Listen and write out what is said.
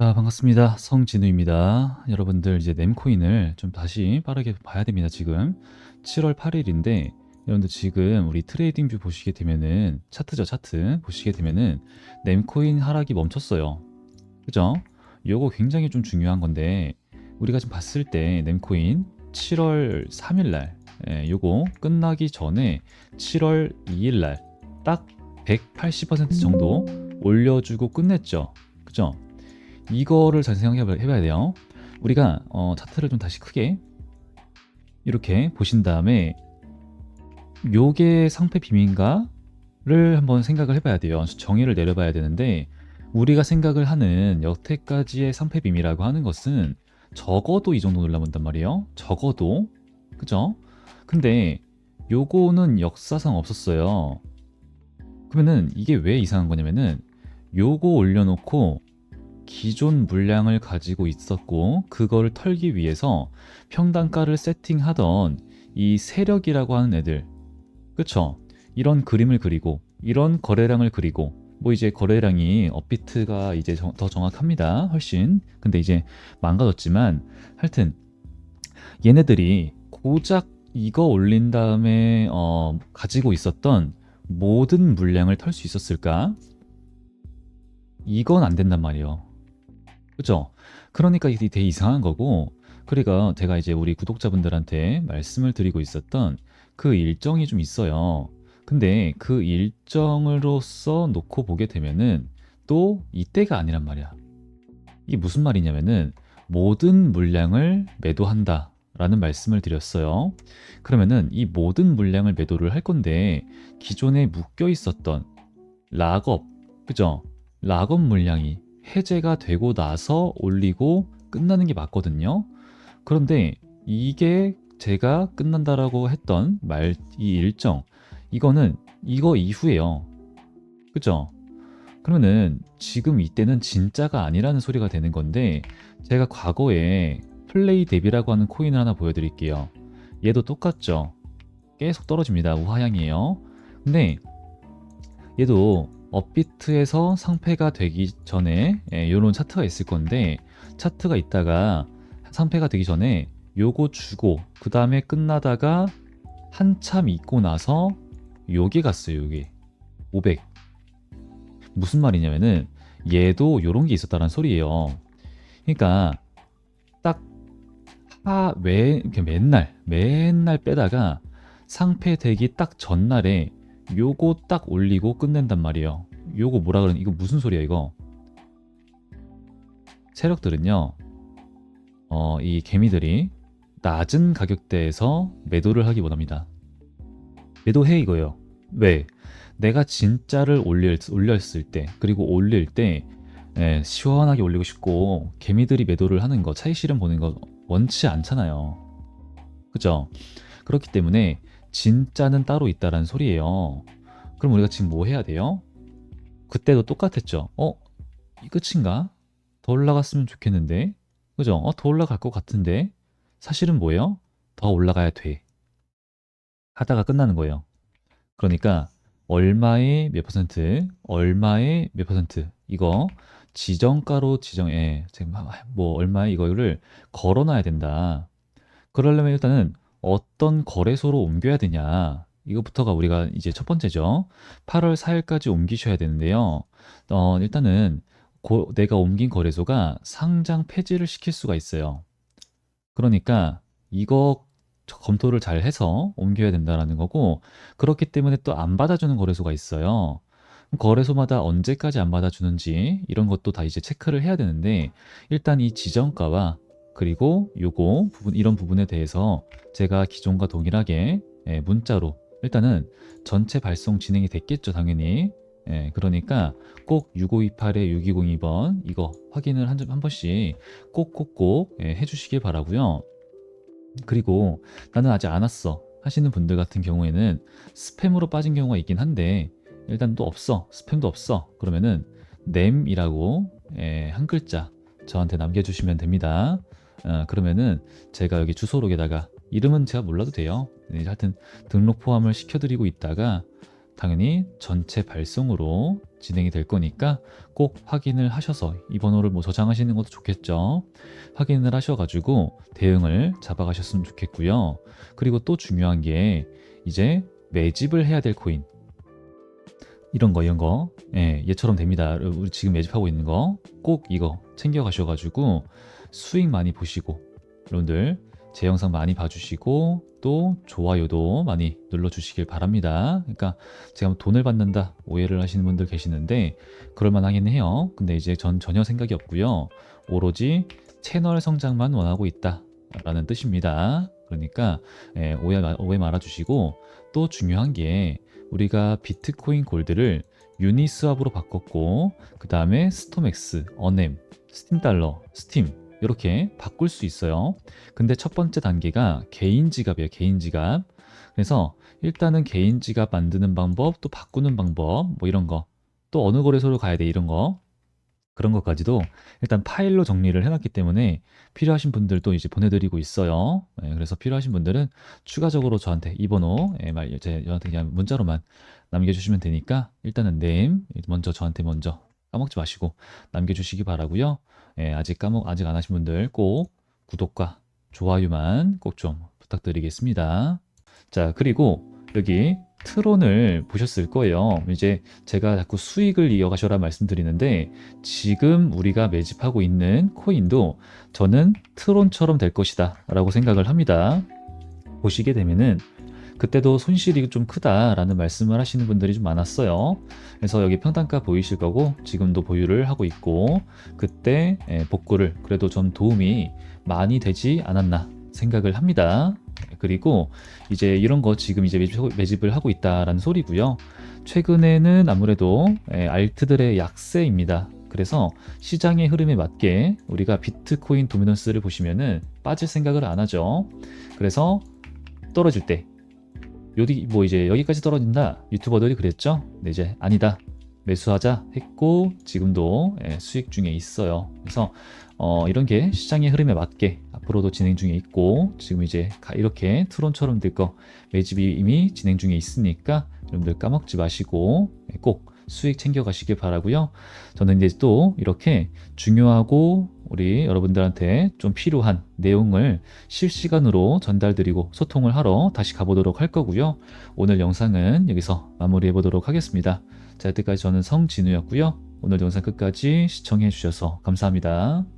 아 반갑습니다. 성진우입니다. 여러분들 이제 램코인을 좀 다시 빠르게 봐야 됩니다 지금. 7월 8 일인데 여러분들 지금 우리 트레이딩 뷰 보시게 되면은 차트죠 차트 보시게 되면은 램코인 하락이 멈췄어요. 그죠? 요거 굉장히 좀 중요한 건데 우리가 지금 봤을 때 램코인 7월 3일 날 예, 요거 끝나기 전에 7월 2일 날 딱 180% 정도 올려주고 끝냈죠. 그죠? 이거를 잘 생각해 봐야 돼요. 우리가 어, 차트를 좀 다시 크게 이렇게 보신 다음에 요게 상패 비밀인가를 한번 생각을 해봐야 돼요. 정의를 내려봐야 되는데 우리가 생각을 하는 여태까지의 상패 비밀이라고 하는 것은 적어도 이 정도 올라본단 말이에요. 적어도 그죠? 근데 요거는 역사상 없었어요. 그러면은 이게 왜 이상한 거냐면은 요거 올려놓고 기존 물량을 가지고 있었고 그거를 털기 위해서 평단가를 세팅하던 이 세력이라고 하는 애들 그쵸 이런 그림을 그리고 이런 거래량을 그리고 뭐 이제 거래량이 업비트가 이제 정- 더 정확합니다 훨씬 근데 이제 망가졌지만 하여튼 얘네들이 고작 이거 올린 다음에 어, 가지고 있었던 모든 물량을 털 수 있었을까? 이건 안 된단 말이에요. 그죠? 그러니까 이게 되게 이상한 거고, 그러니까 제가 이제 우리 구독자분들한테 말씀을 드리고 있었던 그 일정이 좀 있어요. 근데 그 일정으로서 놓고 보게 되면은 또 이때가 아니란 말이야. 이게 무슨 말이냐면은 모든 물량을 매도한다. 라는 말씀을 드렸어요. 그러면은 이 모든 물량을 매도를 할 건데 기존에 묶여 있었던 락업, 그죠? 락업 물량이 해제가 되고 나서 올리고 끝나는 게 맞거든요. 그런데 이게 제가 끝난다라고 했던 말, 이 일정, 이거는 이거 이후에요. 그죠? 그러면은 지금 이때는 진짜가 아니라는 소리가 되는 건데 제가 과거에 플레이 뎁이라고 하는 코인을 하나 보여드릴게요. 얘도 똑같죠? 계속 떨어집니다. 우하향이에요. 근데 얘도 업비트에서 상패가 되기 전에 이런 차트가 있을 건데 차트가 있다가 상패가 되기 전에 요거 주고 그 다음에 끝나다가 한참 있고 나서 요게 갔어요 요게. 500 무슨 말이냐면은 얘도 요런 게 있었다는 소리예요. 그러니까 딱하왜 이렇게 맨날 맨날 빼다가 상패 되기 딱 전날에 요거 딱 올리고 끝낸단 말이에요. 요거 뭐라 그러는 이거 무슨 소리야 이거? 세력들은요. 어, 이 개미들이 낮은 가격대에서 매도를 하기 원합니다. 매도해 이거예요. 왜? 내가 진짜를 올릴, 올렸을 때 그리고 올릴 때 예, 시원하게 올리고 싶고 개미들이 매도를 하는 거 차익 실현 보는 거 원치 않잖아요. 그죠? 그렇기 때문에 진짜는 따로 있다라는 소리예요. 그럼 우리가 지금 뭐 해야 돼요? 그때도 똑같았죠. 어? 이 끝인가? 더 올라갔으면 좋겠는데. 그죠? 어, 더 올라갈 것 같은데. 사실은 뭐예요? 더 올라가야 돼. 하다가 끝나는 거예요. 그러니까 얼마의 몇 퍼센트, 얼마의 몇 퍼센트 이거 지정가로 지정해 지금 뭐 얼마에 이거를 걸어놔야 된다. 그러려면 일단은 어떤 거래소로 옮겨야 되냐. 이것부터가 우리가 이제 첫 번째죠. 8월 4일까지 옮기셔야 되는데요. 어, 일단은 고- 내가 옮긴 거래소가 상장 폐지를 시킬 수가 있어요. 그러니까 이거 검토를 잘 해서 옮겨야 된다라는 거고 그렇기 때문에 또 안 받아주는 거래소가 있어요. 거래소마다 언제까지 안 받아주는지 이런 것도 다 이제 체크를 해야 되는데 일단 이 지정가와 그리고 요거 부분 이런 부분에 대해서 제가 기존과 동일하게 예, 문자로 일단은 전체 발송 진행이 됐겠죠 당연히. 예, 그러니까 꼭 6528에 6202번 이거 확인을 한, 점- 한 번씩 꼭꼭꼭 예, 해주시길 바라고요. 그리고 나는 아직 안 왔어 하시는 분들 같은 경우에는 스팸으로 빠진 경우가 있긴 한데 일단 또 없어 스팸도 없어. 그러면은 nem이라고 예, 한 글자 저한테 남겨주시면 됩니다 어, 그러면은 제가 여기 주소록에다가 이름은 제가 몰라도 돼요 네, 하여튼 등록 포함을 시켜드리고 있다가 당연히 전체 발송으로 진행이 될 거니까 꼭 확인을 하셔서 이 번호를 뭐 저장하시는 것도 좋겠죠. 확인을 하셔가지고 대응을 잡아가셨으면 좋겠고요. 그리고 또 중요한 게 이제 매집을 해야 될 코인 이런 거 이런 거 예, 얘처럼 됩니다. 우리 지금 매집하고 있는 거 꼭 이거 챙겨 가셔가지고 수익 많이 보시고 여러분들 제 영상 많이 봐주시고 또 좋아요도 많이 눌러주시길 바랍니다. 그러니까 제가 뭐 돈을 받는다 오해를 하시는 분들 계시는데 그럴만하긴 해요. 근데 이제 전 전혀 생각이 없고요. 오로지 채널 성장만 원하고 있다라는 뜻입니다. 그러니까 예, 오해 마- 오해 말아주시고 또 중요한 게 우리가 비트코인 골드를 유니스왑으로 바꿨고 그 다음에 스토맥스, 어넴, 스팀 달러, 스팀 이렇게 바꿀 수 있어요. 근데 첫 번째 단계가 개인 지갑이에요. 개인 지갑. 그래서 일단은 개인 지갑 만드는 방법, 또 바꾸는 방법, 뭐 이런 거, 또 어느 거래소로 가야 돼 이런 거 그런 것까지도 일단 파일로 정리를 해놨기 때문에 필요하신 분들도 이제 보내드리고 있어요. 예, 그래서 필요하신 분들은 추가적으로 저한테 이 번호 예, 말 제- 저한테 그냥 문자로만 남겨주시면 되니까 일단은 네임 먼저 저한테 먼저 까먹지 마시고 남겨주시기 바라고요. 예, 아직 까먹 아직 안 하신 분들 꼭 구독과 좋아요만 꼭 좀 부탁드리겠습니다. 자 그리고 여기 트론을 보셨을 거예요. 이제 제가 자꾸 수익을 이어가셔라 말씀드리는데 지금 우리가 매집하고 있는 코인도 저는 트론처럼 될 것이다 라고 생각을 합니다. 보시게 되면은 그때도 손실이 좀 크다라는 말씀을 하시는 분들이 좀 많았어요. 그래서 여기 평단가 보이실 거고 지금도 보유를 하고 있고 그때 예, 복구를 그래도 좀 도움이 많이 되지 않았나 생각을 합니다. 그리고 이제 이런 거 지금 이제 매집- 매집을 하고 있다라는 소리고요. 최근에는 아무래도 예, 알트들의 약세입니다. 그래서 시장의 흐름에 맞게 우리가 비트코인 도미넌스를 보시면은 빠질 생각을 안 하죠. 그래서 떨어질 때 여기 뭐 이제 여기까지 떨어진다 유튜버들이 그랬죠. 근데 이제 아니다 매수하자 했고 지금도 예, 수익 중에 있어요. 그래서 어, 이런 게 시장의 흐름에 맞게 앞으로도 진행 중에 있고 지금 이제 가- 이렇게 트론처럼 될 거 매집이 이미 진행 중에 있으니까 여러분들 까먹지 마시고 예, 꼭 수익 챙겨 가시길 바라고요. 저는 이제 또 이렇게 중요하고 우리 여러분들한테 좀 필요한 내용을 실시간으로 전달드리고 소통을 하러 다시 가보도록 할 거고요. 오늘 영상은 여기서 마무리해 보도록 하겠습니다. 자, 여태까지 저는 성진우였고요. 오늘 영상 끝까지 시청해 주셔서 감사합니다.